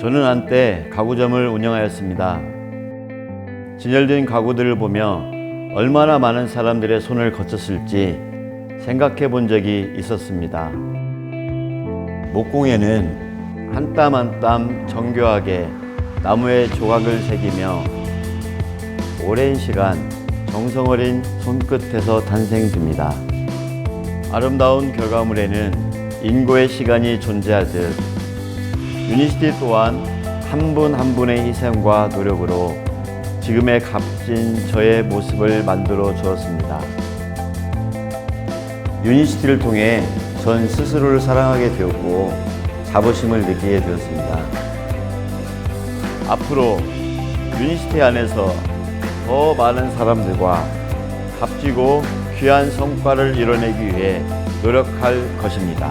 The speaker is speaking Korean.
저는 한때 가구점을 운영하였습니다. 진열된 가구들을 보며 얼마나 많은 사람들의 손을 거쳤을지 생각해 본 적이 있었습니다. 목공에는 한 땀 한 땀 정교하게 나무에 조각을 새기며 오랜 시간 정성 어린 손끝에서 탄생됩니다. 아름다운 결과물에는 인고의 시간이 존재하듯 유니시티 또한 한분한 분의 희생과 노력으로 지금의 값진 저의 모습을 만들어 주었습니다. 유니시티를 통해 전 스스로를 사랑하게 되었고 자부심을 느끼게 되었습니다. 앞으로 유니시티 안에서 더 많은 사람들과 값지고 귀한 성과를 이뤄내기 위해 노력할 것입니다.